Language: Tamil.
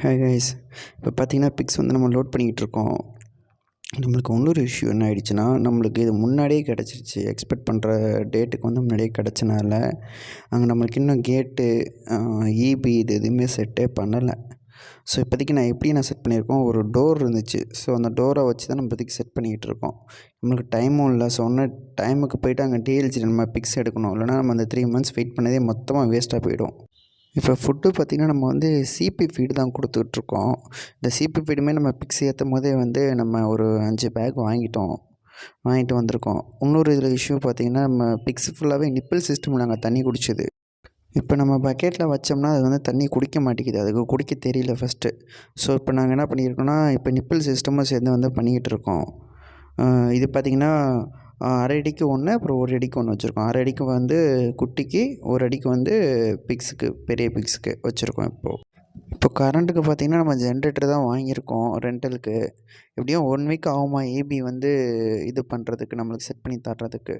ஹே கைஸ் இப்போ பார்த்தீங்கன்னா பிக்ஸ் வந்து நம்ம லோட் பண்ணிக்கிட்டு இருக்கோம் நம்மளுக்கு இன்னொரு இஷ்யூ என்ன ஆகிடுச்சுன்னா நம்மளுக்கு இது முன்னாடியே கிடச்சிருச்சு. எக்ஸ்பெக்ட் பண்ணுற டேட்டுக்கு வந்து முன்னாடியே கிடச்சனால அங்கே நம்மளுக்கு இன்னும் கேட்டு இபி இது எதுவுமே செட்டே பண்ணலை. ஸோ இப்போதைக்கு நான் எப்படி நான் செட் பண்ணியிருக்கோம்? ஒரு டோர் இருந்துச்சு. ஸோ அந்த டோரை வச்சு தான் நம்ம இப்போதைக்கு செட் பண்ணிக்கிட்டு இருக்கோம் நம்மளுக்கு டைமும் இல்லை. ஸோ ஒன்று டைமுக்கு போயிட்டு அங்கே டீஎல்ஜி நம்ம பிக்ஸ் எடுக்கணும். இல்லைனா நம்ம அந்த த்ரீ மந்த்ஸ் வெயிட் பண்ணதே மொத்தமாக வேஸ்ட்டாக போயிடும். இப்போ ஃபுட்டு பார்த்திங்கன்னா நம்ம வந்து சிபி ஃபீடு தான் கொடுத்துட்ருக்கோம். இந்த சிபி ஃபீடுமே நம்ம பிக்ஸ் ஏற்றும் போதே வந்து நம்ம ஒரு அஞ்சு பேக் வாங்கிட்டோம். வாங்கிட்டு வந்திருக்கோம். இன்னொரு இதில் இஷ்யூ பார்த்திங்கன்னா நம்ம பிக்ஸ் ஃபுல்லாகவே நிப்பிள் சிஸ்டம் நாங்கள் தண்ணி குடிச்சது. இப்போ நம்ம பக்கெட்டில் வச்சோம்னா அது வந்து தண்ணி குடிக்க மாட்டேங்குது. அதுக்கு குடிக்க தெரியல ஃபஸ்ட்டு ஸோ இப்போ நாங்கள் என்ன பண்ணியிருக்கோம்னா இப்போ நிப்பிள் சிஸ்டமும் சேர்ந்து வந்து பண்ணிக்கிட்டு இருக்கோம். இது பார்த்திங்கன்னா அரை அடிக்கு ஒன்று அப்புறம் ஒரு அடிக்கு ஒன்று வச்சுருக்கோம். அரை அடிக்கு வந்து குட்டிக்கு ஒரு அடிக்கு வந்து பிக்ஸுக்கு பெரிய பிக்ஸுக்கு வச்சுருக்கோம் இப்போது இப்போ கரண்ட்டுக்கு பார்த்திங்கன்னா நம்ம ஜென்ரேட்டர் தான் வாங்கியிருக்கோம் ரெண்டலுக்கு எப்படியும் ஒன் வீக் ஆகுமா ஏபி வந்து இது பண்ணுறதுக்கு நம்மளுக்கு செட் பண்ணி தர்றதுக்கு